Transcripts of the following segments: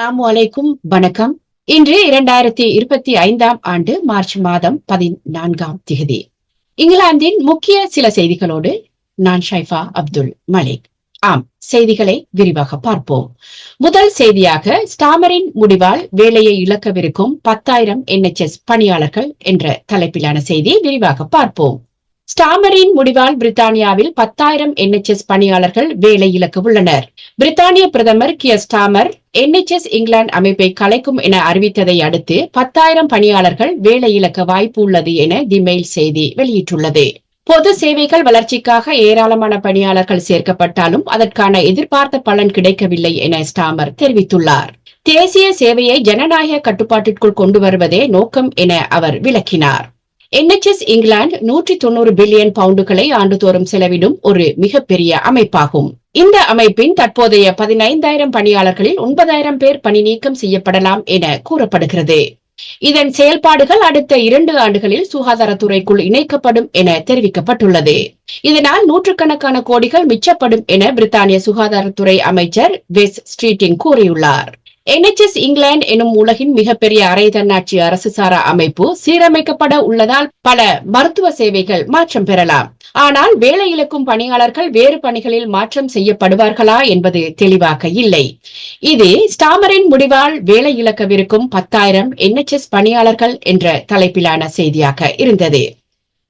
அஸ்ஸலாமு அலைக்கும் வணக்கம். இன்று இரண்டாயிரத்தி இருபத்தி ஐந்தாம் ஆண்டு மார்ச் மாதம் பதினான்காம் திகதி. இங்கிலாந்தின் முக்கிய சில செய்திகளோடு நான் ஷைஃபா அப்துல் மலிக். ஆம் செய்திகளை விரிவாக பார்ப்போம். முதல் செய்தியாக ஸ்டாமரின் முடிவால் வேலையை இழக்கவிருக்கும் பத்தாயிரம் என்எச்எஸ் பணியாளர்கள் என்ற தலைப்பிலான செய்தி விரிவாக பார்ப்போம். ஸ்டாமரின் முடிவால் பிரித்தானியாவில் பத்தாயிரம் என்எச்எஸ் பணியாளர்கள் வேலை இழக்க உள்ளனர் பிரித்தானிய பிரதமர் கிய ஸ்டாமர் என்எச்எஸ் இங்கிலாந்து அமைப்பை கலைக்கும் என அறிவித்ததை அடுத்து பத்தாயிரம் பணியாளர்கள் வேலை இழக்க வாய்ப்பு உள்ளது என தி மெயில் செய்தி வெளியிட்டுள்ளது. பொது சேவைகள் வளர்ச்சிக்காக ஏராளமான பணியாளர்கள் சேர்க்கப்பட்டாலும் அதற்கான எதிர்பார்த்த பலன் கிடைக்கவில்லை என ஸ்டாமர் தெரிவித்துள்ளார். தேசிய சேவையை ஜனநாயக கட்டுப்பாட்டிற்குள் கொண்டு வருவதே நோக்கம் என அவர் விளக்கினார். என்எச்எஸ் இங்கிலாந்து நூற்றி தொண்ணூறு பில்லியன் பவுண்டுகளை ஆண்டுதோறும் செலவிடும் ஒரு மிகப்பெரிய அமைப்பாகும். இந்த அமைப்பின் தற்போதைய பதினைந்தாயிரம் பணியாளர்களில் ஒன்பதாயிரம் பேர் பணி நீக்கம் செய்யப்படலாம் என கூறப்படுகிறது. இதன் செயல்பாடுகள் அடுத்த இரண்டு ஆண்டுகளில் சுகாதாரத்துறைக்குள் இணைக்கப்படும் என தெரிவிக்கப்பட்டுள்ளது. இதனால் நூற்றுக்கணக்கான கோடிகள் மிச்சப்படும் என பிரித்தானிய சுகாதாரத்துறை அமைச்சர் வெஸ் ஸ்ட்ரீட்டிங் கூறியுள்ளார். என்எச்எஸ் இங்கிலாந்து எனும் உலகின் மிகப்பெரிய அரை தன்னாட்சி அரசு சாரா அமைப்பு சீரமைக்கப்பட உள்ளதால் பல மருத்துவ சேவைகள் மாற்றம் பெறலாம். ஆனால் வேலை இழக்கும் பணியாளர்கள் வேறு பணிகளில் மாற்றம் செய்யப்படுவார்களா என்பது தெளிவாக இல்லை. இது ஸ்டாமரின் முடிவால் வேலை இழக்கவிருக்கும் பத்தாயிரம் என்எச்எஸ் பணியாளர்கள் என்ற தலைப்பிலான செய்தியாக இருந்தது.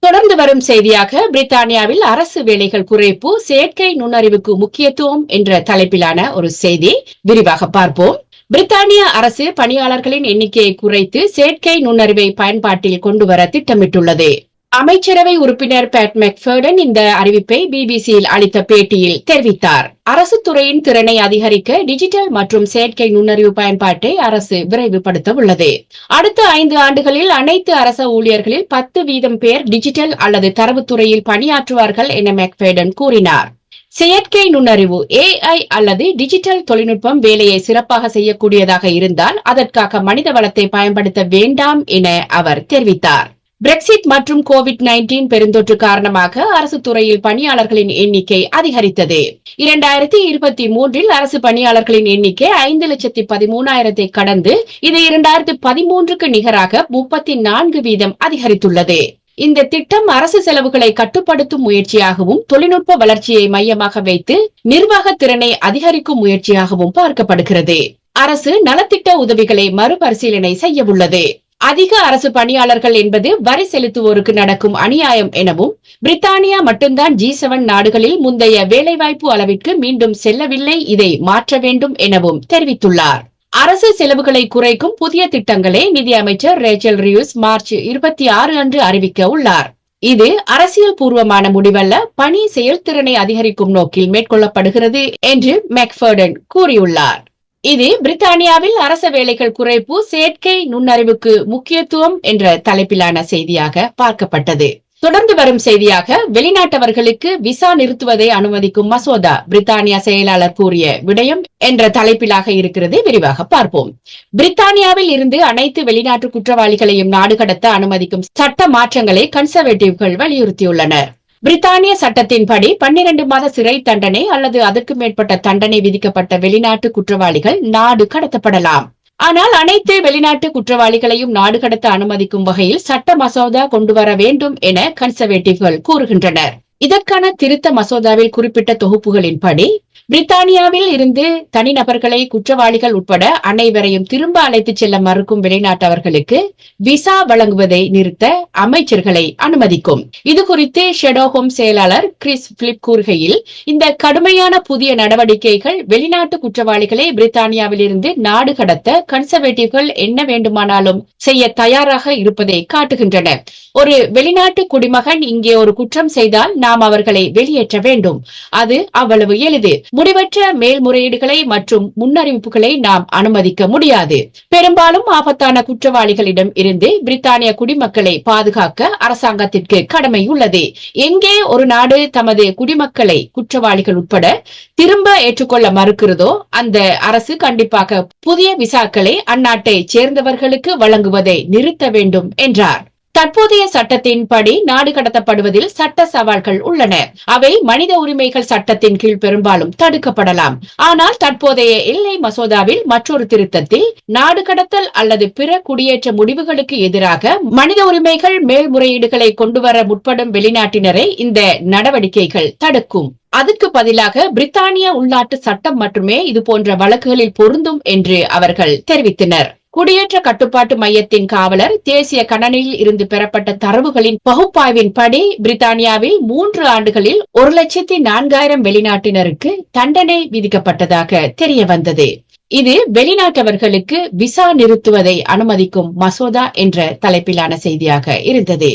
தொடர்ந்து வரும் செய்தியாக பிரித்தானியாவில் அரசு வேலைகள் குறைப்பு செயற்கை நுண்ணறிவுக்கு முக்கியத்துவம் என்ற தலைப்பிலான ஒரு செய்தி விரிவாக பார்ப்போம். பிரித்தானிய அரசு பணியாளர்களின் எண்ணிக்கையை குறைத்து செயற்கை நுண்ணறிவை பயன்பாட்டில் கொண்டுவர திட்டமிட்டுள்ளது. அமைச்சரவை உறுப்பினர் பேட் மெக்ஃபர்டன் இந்த அறிவிப்பை பிபிசியில் அளித்த பேட்டியில் தெரிவித்தார். அரசு துறையின் திறனை அதிகரிக்க டிஜிட்டல் மற்றும் செயற்கை நுண்ணறிவு பயன்பாட்டை அரசு விரைவுபடுத்த உள்ளது. அடுத்த ஐந்து ஆண்டுகளில் அனைத்து அரச ஊழியர்களில் பத்து வீதம் பேர் டிஜிட்டல் அல்லது தரவுத்துறையில் பணியாற்றுவார்கள் என மெக்ஃபேடன் கூறினார். செயற்கை நுண்ணறிவு ஏஐ அல்லது டிஜிட்டல் தொழில்நுட்பம் வேலையை சிறப்பாக செய்யக்கூடியதாக இருந்தால் அதற்காக மனித வளத்தை பயன்படுத்த வேண்டாம் என அவர் தெரிவித்தார். பிரெக்சிட் மற்றும் கோவிட் நைன்டீன் பெருந்தொற்று காரணமாக அரசு துறையில் பணியாளர்களின் எண்ணிக்கை அதிகரித்தது. இரண்டாயிரத்தி இருபத்தி மூன்றில் அரசு பணியாளர்களின் எண்ணிக்கை ஐந்து லட்சத்தி பதிமூணாயிரத்தை கடந்து இது இரண்டாயிரத்தி பதிமூன்றுக்கு நிகராக முப்பத்தி நான்கு வீதம் அதிகரித்துள்ளது. இந்த திட்டம் அரசு செலவுகளை கட்டுப்படுத்தும் முயற்சியாகவும் தொழில்நுட்ப வளர்ச்சியை மையமாக வைத்து நிர்வாக திறனை அதிகரிக்கும் முயற்சியாகவும் பார்க்கப்படுகிறது. அரசு நலத்திட்ட உதவிகளை மறுபரிசீலனை செய்ய உள்ளது அதிக அரசு பணியாளர்கள் என்பது வரி செலுத்துவோருக்கு நடக்கும் அநியாயம் எனவும் பிரித்தானியா மட்டும்தான் ஜி செவன் நாடுகளில் முந்தைய வேலைவாய்ப்பு அளவிற்கு மீண்டும் செல்லவில்லை இதை மாற்ற வேண்டும் எனவும் தெரிவித்துள்ளார். அரசு செலவுகளை குறைக்கும் புதிய திட்டங்களை நிதியமைச்சர் ரேச்சல் ரியூஸ் மார்ச் இருபத்தி ஆறு அன்று அறிவிக்க உள்ளார். இது அரசியல் பூர்வமான முடிவல்ல பணி செயல்திறனை அதிகரிக்கும் நோக்கில் மேற்கொள்ளப்படுகிறது என்று மெக்ஃபர்டன் கூறியுள்ளார். இது பிரித்தானியாவில் அரச வேலைகள் குறைப்பு செயற்கை நுண்ணறிவுக்கு முக்கியத்துவம் என்ற தலைப்பிலான செய்தியாக பார்க்கப்பட்டது. தொடர்ந்து வரும் செய்தியாக வெளிநாட்டவர்களுக்கு விசா நிறுத்துவதை அனுமதிக்கும் மசோதா பிரித்தானியா செயலாளர் கூறிய விடயம் என்ற தலைப்பிலாக இருக்கிறது. விரிவாக பார்ப்போம். பிரித்தானியாவில் இருந்து அனைத்து வெளிநாட்டு குற்றவாளிகளையும் நாடு கடத்த அனுமதிக்கும் சட்ட மாற்றங்களை கன்சர்வேட்டிவ்கள் வலியுறுத்தியுள்ளனர். பிரித்தானிய சட்டத்தின்படி பன்னிரண்டு மாத சிறை தண்டனை அல்லது அதற்கு மேற்பட்ட தண்டனை விதிக்கப்பட்ட வெளிநாட்டு குற்றவாளிகள் நாடு கடத்தப்படலாம். ஆனால் அனைத்து வெளிநாட்டு குற்றவாளிகளையும் நாடு கடத்த அனுமதிக்கும் வகையில் சட்ட மசோதா கொண்டு வர வேண்டும் என கன்சர்வேட்டிவ்கள் கூறுகின்றனர். இதற்கான திருத்த மசோதாவில் குறிப்பிட்ட தொகுப்புகளின்படி பிரித்தானியாவில் இருந்து தனிநபர்களை குற்றவாளிகள் உட்பட அனைவரையும் திரும்ப அழைத்துச் செல்ல மறுக்கும் வெளிநாட்டவர்களுக்கு விசா வழங்குவதை நிறுத்த அமைச்சர்களை அனுமதிக்கும். இது குறித்து ஷெடோ ஹோம் செயலாளர் கிறிஸ் பிலிப் கூறுகையில் இந்த கடுமையான புதிய நடவடிக்கைகள் வெளிநாட்டு குற்றவாளிகளை பிரித்தானியாவில் இருந்து நாடு கடத்த கன்சர்வேட்டிவ்கள் என்ன வேண்டுமானாலும் செய்ய தயாராக இருப்பதை காட்டுகின்றன. ஒரு வெளிநாட்டு குடிமகன் இங்கே ஒரு குற்றம் செய்தால் நாம் அவர்களை வெளியேற்ற வேண்டும். அது அவ்வளவு எளிது. முடிவற்ற மேல்முறையீடுகளை மற்றும் முன்னறிவிப்புகளை நாம் அனுமதிக்க முடியாது. பெரும்பாலும் ஆபத்தான குற்றவாளிகளிடம் இருந்து பிரித்தானிய குடிமக்களை பாதுகாக்க அரசாங்கத்திற்கு கடமை உள்ளது. எங்கே ஒரு நாடு தமது குடிமக்களை குற்றவாளிகள் உட்பட திரும்ப ஏற்றுக்கொள்ள மறுக்கிறதோ அந்த அரசு கண்டிப்பாக புதிய விசாக்களை அந்நாட்டை சேர்ந்தவர்களுக்கு வழங்குவதை நிறுத்த வேண்டும் என்றார். தற்போதைய சட்டத்தின்படி நாடு கடத்தப்படுவதில் சட்ட சவால்கள் உள்ளன. அவை மனித உரிமைகள் சட்டத்தின் கீழ் பெரும்பாலும் தடுக்கப்படலாம். ஆனால் தற்போதைய எல்லை மசோதாவில் மற்றொரு திருத்தத்தில் நாடு கடத்தல் அல்லது பிற குடியேற்ற முடிவுகளுக்கு எதிராக மனித உரிமைகள் மேல்முறையீடுகளை கொண்டுவர முற்படும் வெளிநாட்டினரை இந்த நடவடிக்கைகள் தடுக்கும். அதுக்கு பதிலாக பிரித்தானிய உள்நாட்டு சட்டம் மட்டுமே இது போன்ற வழக்குகளில் பொருந்தும் என்று அவர்கள் தெரிவித்தனர். குடியேற்ற கட்டுப்பாட்டு மையத்தின் காவலர் தேசிய கணனியில் இருந்து பெறப்பட்ட தரவுகளின் பகுப்பாய்வின் படி பிரித்தானியாவில் மூன்று ஆண்டுகளில் ஒரு லட்சத்தி நான்காயிரம் வெளிநாட்டினருக்கு தண்டனை விதிக்கப்பட்டதாக தெரிய வந்தது இது வெளிநாட்டவர்களுக்கு விசா நிறுத்துவதை அனுமதிக்கும் மசோதா என்ற தலைப்பிலான செய்தியாக இருந்தது.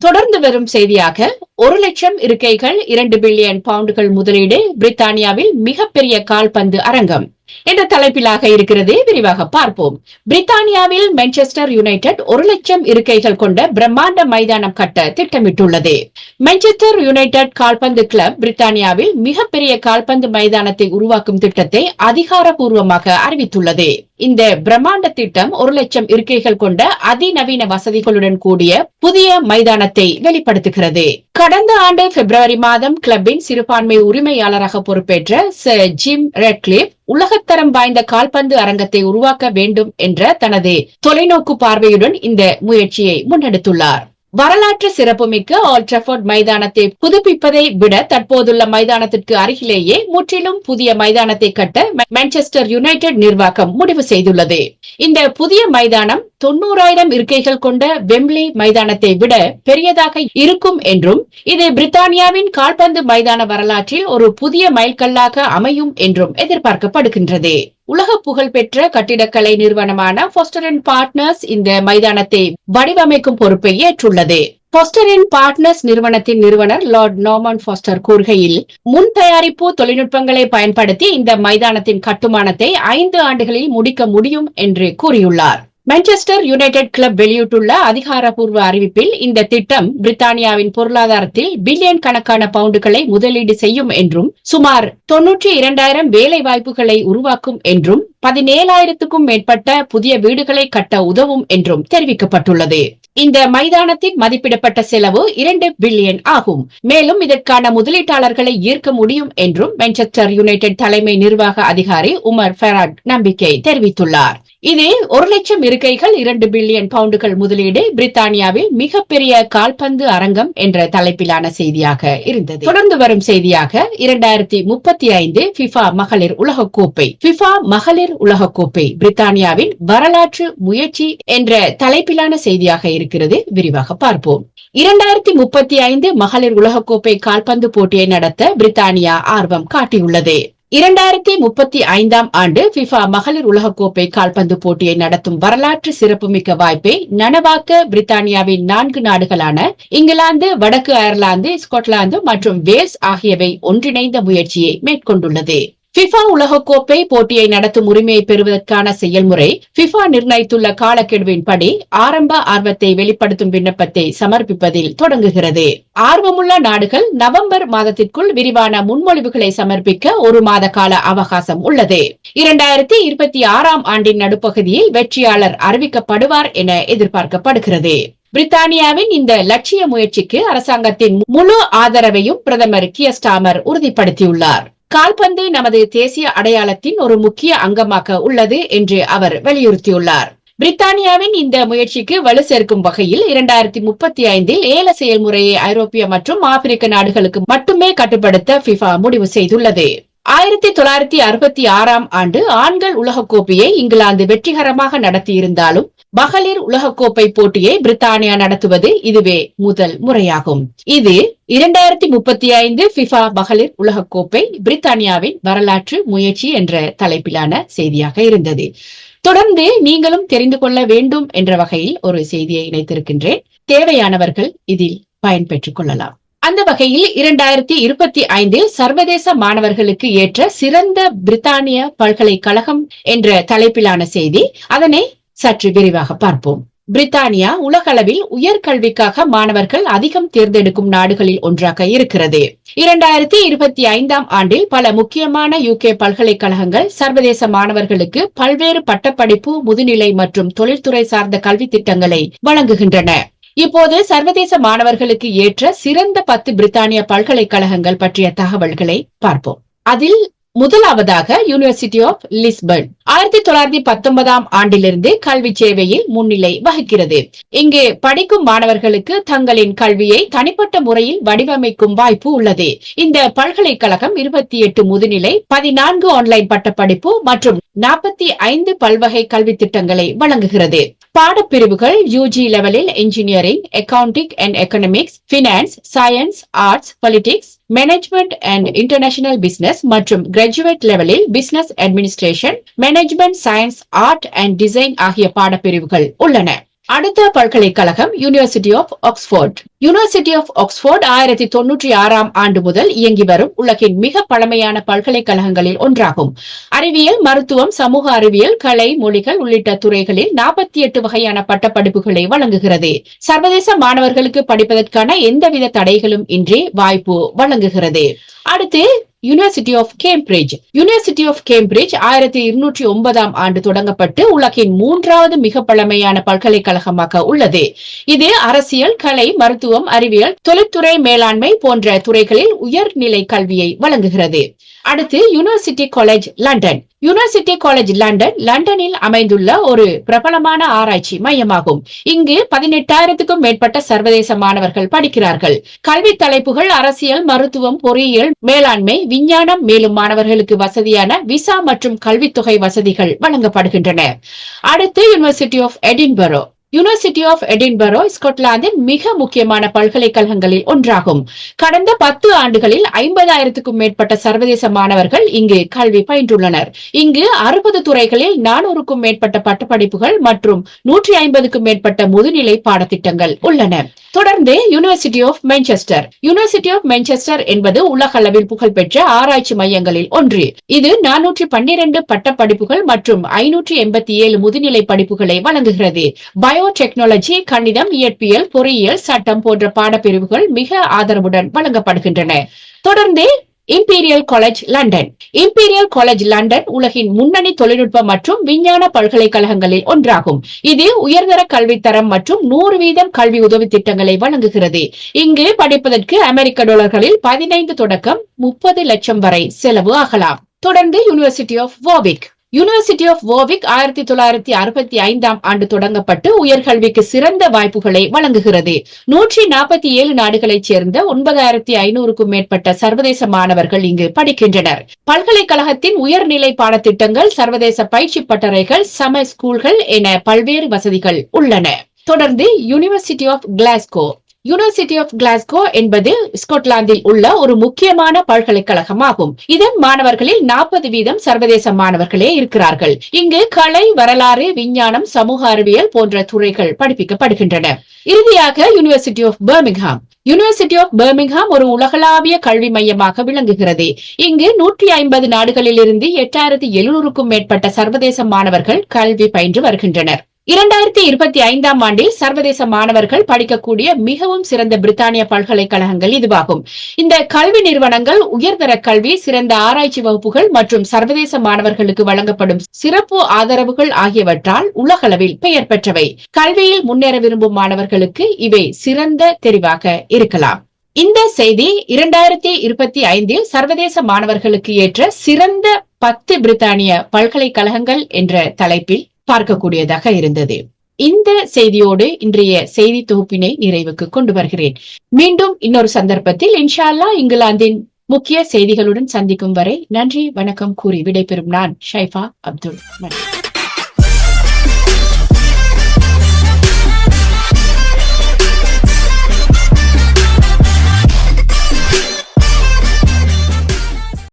தொடர்ந்து வரும் செய்தியாக ஒரு லட்சம் இருக்கைகள் இரண்டு பில்லியன் பவுண்டுகள் முதலீடு பிரித்தானியாவில் மிகப்பெரிய கால்பந்து அரங்கம். என்ற தலைப்பிலாக இருக்கிறது. விரிவாக பார்ப்போம். பிரித்தானியாவில் மான்செஸ்டர் யுனைடெட் ஒரு லட்சம் இருக்கைகள் கொண்ட பிரம்மாண்ட மைதானம் கட்ட திட்டமிட்டுள்ளது. மான்செஸ்டர் யுனைடெட் கால்பந்து கிளப் பிரித்தானியாவில் மிகப்பெரிய கால்பந்து மைதானத்தை உருவாக்கும் திட்டத்தை அதிகாரப்பூர்வமாக அறிவித்துள்ளது. இந்த பிரம்மாண்ட திட்டம் ஒரு லட்சம் இருக்கைகள் கொண்ட அதிநவீன வசதிகளுடன் கூடிய புதிய மைதானத்தை வெளிப்படுத்துகிறது. கடந்த ஆண்டு பிப்ரவரி மாதம் கிளப்பின் சிறுபான்மை உரிமையாளராக பொறுப்பேற்ற சர் ஜிம் ரெட்லிப் உலகத்தரம் வாய்ந்த கால்பந்து அரங்கத்தை உருவாக்க வேண்டும் என்ற தனது தொலைநோக்கு பார்வையுடன் இந்த முயற்சியை முன்னெடுத்துள்ளார். வரலாற்று சிறப்புமிக்க ஆல் மைதானத்தை புதுப்பிப்பதை விட தற்போதுள்ள மைதானத்திற்கு அருகிலேயே முற்றிலும் புதிய மைதானத்தை கட்ட மான்செஸ்டர் யுனைடெட் நிர்வாகம் முடிவு செய்துள்ளது. இந்த புதிய மைதானம் தொண்ணூறாயிரம் இருக்கைகள் கொண்ட வெம்லி மைதானத்தை விட பெரியதாக இருக்கும் என்றும் இது பிரித்தானியாவின் கால்பந்து மைதான வரலாற்றில் ஒரு புதிய மைல்கல்லாக அமையும் என்றும் எதிர்பார்க்கப்படுகின்றது. உலக புகழ்பெற்ற கட்டிடக்கலை நிறுவனமான ஃபாஸ்டர் பார்ட்னர்ஸ் இந்த மைதானத்தை வடிவமைக்கும் பொறுப்பை ஏற்றுள்ளது. ஃபாஸ்டரின் பார்ட்னர்ஸ் நிறுவனத்தின் நிறுவனர் லார்ட் நோமன் ஃபாஸ்டர் கூறுகையில் முன் தயாரிப்பு தொழில்நுட்பங்களை பயன்படுத்தி இந்த மைதானத்தின் கட்டுமானத்தை ஐந்து ஆண்டுகளில் முடிக்க முடியும் என்று கூறியுள்ளார். மான்செஸ்டர் யுனைடெட் கிளப் வெளியிட்டுள்ள அதிகாரப்பூர்வ அறிவிப்பில் இந்த திட்டம் பிரித்தானியாவின் பொருளாதாரத்தில் பில்லியன் கணக்கான பவுண்டுகளை முதலீடு செய்யும் என்றும் சுமார் தொன்னூற்றி இரண்டாயிரம் வேலை வாய்ப்புகளை உருவாக்கும் என்றும் பதினேழாயிரத்துக்கும் மேற்பட்ட புதிய வீடுகளை கட்ட உதவும் என்றும் தெரிவிக்கப்பட்டுள்ளது. இந்த மைதானத்தின் மதிப்பிடப்பட்ட செலவு இரண்டு பில்லியன் ஆகும். மேலும் இதற்கான முதலீட்டாளர்களை ஈர்க்க முடியும் என்றும் மான்செஸ்டர் யுனைடெட் தலைமை நிர்வாக அதிகாரி உமர் ஃபெராட் நம்பிக்கை தெரிவித்துள்ளார். இதில் ஒரு லட்சம் இருக்கைகள் இரண்டு பில்லியன் பவுண்டுகள் முதலீடு பிரித்தானியாவில் மிகப்பெரிய கால்பந்து அரங்கம் என்ற தலைப்பிலான செய்தியாக இருந்தது. தொடர்ந்து வரும் செய்தியாக இரண்டாயிரத்தி முப்பத்தி ஐந்து பிஃபா மகளிர் உலகக்கோப்பை. பிஃபா மகளிர் உலகக்கோப்பை பிரித்தானியாவின் வரலாற்று முயற்சி என்ற தலைப்பிலான செய்தியாக இருக்கிறது. விரிவாக பார்ப்போம். இரண்டாயிரத்தி முப்பத்தி ஐந்து மகளிர் உலகக்கோப்பை கால்பந்து போட்டியை நடத்த பிரித்தானியா ஆர்வம் காட்டியுள்ளது. இரண்டாயிரத்தி முப்பத்தி ஐந்தாம் ஆண்டு பிஃபா மகளிர் உலகக்கோப்பை கால்பந்து போட்டியை நடத்தும் வரலாற்று சிறப்புமிக்க வாய்ப்பை நனவாக்க பிரித்தானியாவின் நான்கு நாடுகளான இங்கிலாந்து வடக்கு அயர்லாந்து ஸ்காட்லாந்து மற்றும் வேல்ஸ் ஆகியவை ஒன்றிணைந்த முயற்சியை மேற்கொண்டுள்ளது. பிஃபா உலகக்கோப்பை போட்டியை நடத்தும் உரிமையை பெறுவதற்கான செயல்முறை பிஃபா நிர்ணயித்துள்ள காலக்கெடுவின்படி ஆரம்ப ஆர்வத்தை வெளிப்படுத்தும் விண்ணப்பத்தை சமர்ப்பிப்பதில் தொடங்குகிறது. ஆர்வமுள்ள நாடுகள் நவம்பர் மாதத்திற்குள் விரிவான முன்மொழிவுகளை சமர்ப்பிக்க ஒரு மாத கால அவகாசம் உள்ளது. இரண்டாயிரத்தி இருபத்தி ஆறாம் ஆண்டின் நடுப்பகுதியில் வெற்றியாளர் அறிவிக்கப்படுவார் என எதிர்பார்க்கப்படுகிறது. பிரித்தானியாவின் இந்த லட்சிய முயற்சிக்கு அரசாங்கத்தின் முழு ஆதரவையும் பிரதமர் கியஸ்டாமர் உறுதிப்படுத்தியுள்ளார். கால்பந்து நமது தேசிய அடையாளத்தின் ஒரு முக்கிய அங்கமாக உள்ளது என்று அவர் வலியுறுத்தியுள்ளார். பிரித்தானியாவின் இந்த முயற்சிக்கு வலு சேர்க்கும் வகையில் இரண்டாயிரத்தி முப்பத்தி ஐந்தில் ஏல செயல்முறையை ஐரோப்பிய மற்றும் ஆப்பிரிக்க நாடுகளுக்கு மட்டுமே கட்டுப்படுத்த பிஃபா முடிவு செய்துள்ளது. ஆயிரத்தி தொள்ளாயிரத்தி அறுபத்தி ஆறாம் ஆண்டு ஆண்கள் உலகக்கோப்பையை இங்கிலாந்து வெற்றிகரமாக நடத்தியிருந்தாலும் மகளிர் உலகக்கோப்பை போட்டியை பிரித்தானியா நடத்துவது இதுவே முதல் முறையாகும். இது இரண்டாயிரத்தி முப்பத்தி ஐந்து பிஃபா மகளிர் உலகக்கோப்பை பிரித்தானியாவின் வரலாற்று முயற்சி என்ற தலைப்பிலான செய்தியாக இருந்தது. தொடர்ந்து நீங்களும் தெரிந்து கொள்ள வேண்டும் என்ற வகையில் ஒரு செய்தியை இணைத்திருக்கின்றேன். தேவையானவர்கள் இதில் பயன்பெற்றுக் கொள்ளலாம். அந்த வகையில் இரண்டாயிரத்தி இருபத்தி ஐந்தில் சர்வதேச மாணவர்களுக்கு ஏற்ற சிறந்த பிரித்தானிய பல்கலைக்கழகம் என்ற தலைப்பிலான செய்தி அதனை சற்று விரிவாக பார்ப்போம். பிரித்தானியா உலகளவில் உயர்கல்விக்காக மாணவர்கள் அதிகம் தேர்ந்தெடுக்கும் நாடுகளில் ஒன்றாக இருக்கிறது. இரண்டாயிரத்தி இருபத்தி ஐந்தாம் ஆண்டில் பல முக்கியமான யூகே பல்கலைக்கழகங்கள் சர்வதேச மாணவர்களுக்கு பல்வேறு பட்டப்படிப்பு முதுநிலை மற்றும் தொழில்துறை சார்ந்த கல்வி திட்டங்களை வழங்குகின்றன. இப்போது சர்வதேச மாணவர்களுக்கு ஏற்ற சிறந்த பத்து பிரித்தானிய பல்கலைக்கழகங்கள் பற்றிய தகவல்களை பார்ப்போம். அதில் முதலாவதாக யூனிவர்சிட்டி ஆஃப் லிஸ்பர்ன் ஆயிரத்தி தொள்ளாயிரத்தி பத்தொன்பதாம் ஆண்டிலிருந்து கல்வி சேவையில் முன்னிலை வகிக்கிறது. இங்கு படிக்கும் மாணவர்களுக்கு தங்களின் கல்வியை தனிப்பட்ட முறையில் வடிவமைக்கும் வாய்ப்பு உள்ளது. இந்த பல்கலைக்கழகம் இருபத்தி எட்டு முதுநிலை பதினான்கு ஆன்லைன் பட்டப்படிப்பு மற்றும் நாற்பத்தி ஐந்து பல்வகை கல்வி திட்டங்களை வழங்குகிறது. பாடப்பிரிவுகள் யூஜி லெவலில் engineering accounting and economics finance science arts politics management and international business மற்றும் கிராஜுவேட் லெவலில் business administration management science art and design ஆகிய பாடப்பிரிவுகள் உள்ளன. அடுத்த பல்கலைக்கழகம் University of Oxford University of Oxford ஆயிரத்தி தொன்னூற்றி ஆறாம் ஆண்டு முதல் இயங்கி வரும் உலகின் மிக பழமையான பல்கலைக்கழகங்களில் ஒன்றாகும். அறிவியல் மருத்துவம் சமூக அறிவியல் கலை மொழிகள் உள்ளிட்ட துறைகளில் நாற்பத்தி எட்டு வகையான பட்டப்படிப்புகளை வழங்குகிறது. சர்வதேச மாணவர்களுக்கு படிப்பதற்கான எந்தவித தடைகளும் இன்றி வாய்ப்பு வழங்குகிறது. அடுத்து University of Cambridge University of Cambridge ஆயிரத்தி இருநூற்றி ஒன்பதாம் ஆண்டு தொடங்கப்பட்டு உலகின் மூன்றாவது மிக பழமையான பல்கலைக்கழகமாக உள்ளது. இது அரசியல் கலை மருத்துவம் அறிவியல் தொழில்துறை மேலாண்மை போன்ற துறைகளில் உயர்நிலை கல்வியை வழங்குகிறது. அடுத்து University College London University College London லண்டனில் அமைந்துள்ள ஒரு பிரபலமான ஆராய்ச்சி மையமாகும். இங்கு பதினெட்டாயிரத்துக்கும் மேற்பட்ட சர்வதேச மாணவர்கள் படிக்கிறார்கள். கல்வி தலைப்புகள் அரசியல் மருத்துவம் பொறியியல் மேலாண்மை விஞ்ஞானம் மேலும் மாணவர்களுக்கு வசதியான விசா மற்றும் கல்வித்தொகை வசதிகள் வழங்கப்படுகின்றன. அடுத்து University of Edinburgh University of Edinburgh ஸ்காட்லாந்தின் மிக முக்கியமான பல்கலைக்கழகங்களில் ஒன்றாகும். கடந்த பத்து ஆண்டுகளில் ஐம்பதாயிரத்துக்கும் மேற்பட்ட சர்வதேச மாணவர்கள் இங்கு கல்வி பயின்றுள்ளனர். இங்கு அறுபது துறைகளில் நானூறுக்கும் மேற்பட்ட பட்டப்படிப்புகள் மற்றும் நூற்றி ஐம்பதுக்கும் மேற்பட்ட முதுநிலை பாடத்திட்டங்கள் உள்ளன. தொடர்ந்து University of Manchester University of Manchester என்பது உலகளவில் புகழ்பெற்ற ஆராய்ச்சி மையங்களில் ஒன்று. இது நானூற்றி பன்னிரண்டு பட்டப்படிப்புகள் மற்றும் ஐநூற்றி எண்பத்தி ஏழு முதுநிலை படிப்புகளை வழங்குகிறது. பயோடெக்னாலஜி கணிதம் இயற்பியல் பொறியியல் சட்டம் போன்ற பாடப்பிரிவுகள் மிக ஆதரவுடன் வழங்கப்படுகின்றன. தொடர்ந்து Imperial College London Imperial College London உலகின் முன்னணி தொழில்நுட்ப மற்றும் விஞ்ஞான பல்கலைக்கழகங்களில் ஒன்றாகும். இது உயர்தர கல்வித்தரம் மற்றும் நூறு வீதம் கல்வி உதவி திட்டங்களை வழங்குகிறது. இங்கு படிப்பதற்கு அமெரிக்க டாலர்களில் பதினைந்து தொடக்கம் முப்பது லட்சம் வரை செலவு ஆகலாம். தொடர்ந்து University of Warwick University of Warwick ஆயிரத்தி தொள்ளாயிரத்தி அறுபத்தி ஐந்தாம் ஆண்டு தொடங்கப்பட்டு உயர்கல்விக்கு சிறந்த வாய்ப்புகளை வழங்குகிறது. நூற்றி நாற்பத்தி ஏழு நாடுகளைச் சேர்ந்த ஒன்பதாயிரத்தி ஐநூறுக்கும் மேற்பட்ட சர்வதேச மாணவர்கள் இங்கு படிக்கின்றனர். பல்கலைக்கழகத்தின் உயர்நிலை பாடத்திட்டங்கள் சர்வதேச பயிற்சி பட்டறைகள் சம ஸ்கூல்கள் என பல்வேறு வசதிகள் உள்ளன. தொடர்ந்து University of Glasgow University of Glasgow என்பது ஸ்காட்லாந்தில் உள்ள ஒரு முக்கியமான பல்கலைக்கழகமாகும். இதன் மாணவர்களில் நாற்பது வீதம் சர்வதேச மாணவர்களே இருக்கிறார்கள். இங்கு கலை வரலாறு விஞ்ஞானம் சமூக அறிவியல் போன்ற துறைகள் படிப்பிக்கப்படுகின்றன. இறுதியாக University of Birmingham University of Birmingham ஒரு உலகளாவிய கல்வி மையமாக விளங்குகிறது. இங்கு நூற்றி ஐம்பது நாடுகளில் இருந்து எட்டாயிரத்தி எழுநூறுக்கும் மேற்பட்ட சர்வதேச மாணவர்கள் கல்வி பயின்று வருகின்றனர். இரண்டாயிரத்தி இருபத்தி ஐந்தாம் ஆண்டில் சர்வதேச மாணவர்கள் படிக்கக்கூடிய மிகவும் சிறந்த பிரித்தானிய பல்கலைக்கழகங்கள் இதுவாகும். இந்த கல்வி நிறுவனங்கள் உயர்தர கல்வி சிறந்த ஆராய்ச்சி வகுப்புகள் மற்றும் சர்வதேச மாணவர்களுக்கு வழங்கப்படும் சிறப்பு ஆதரவுகள் ஆகியவற்றால் உலகளவில் பெயர் பெற்றவை. கல்வியில் முன்னேற விரும்பும் மாணவர்களுக்கு இவை சிறந்த தெரிவாக இருக்கலாம். இந்த செய்தி இரண்டாயிரத்தி இருபத்தி ஐந்தில் சர்வதேச மாணவர்களுக்கு ஏற்ற சிறந்த பத்து பிரித்தானிய பல்கலைக்கழகங்கள் என்ற தலைப்பில் பார்க்கக்கூடியதாக இருந்தது. இந்த செய்தியோடு இன்றைய செய்தி தொகுப்பினை நிறைவுக்கு கொண்டு வருகிறேன். மீண்டும் இன்னொரு சந்தர்ப்பத்தில் இன்ஷால்லா இங்கிலாந்தின் முக்கிய செய்திகளுடன் சந்திக்கும் வரை நன்றி வணக்கம் கூறி விடைபெறும் நான் ஷைஃபா அப்துல் மலிக்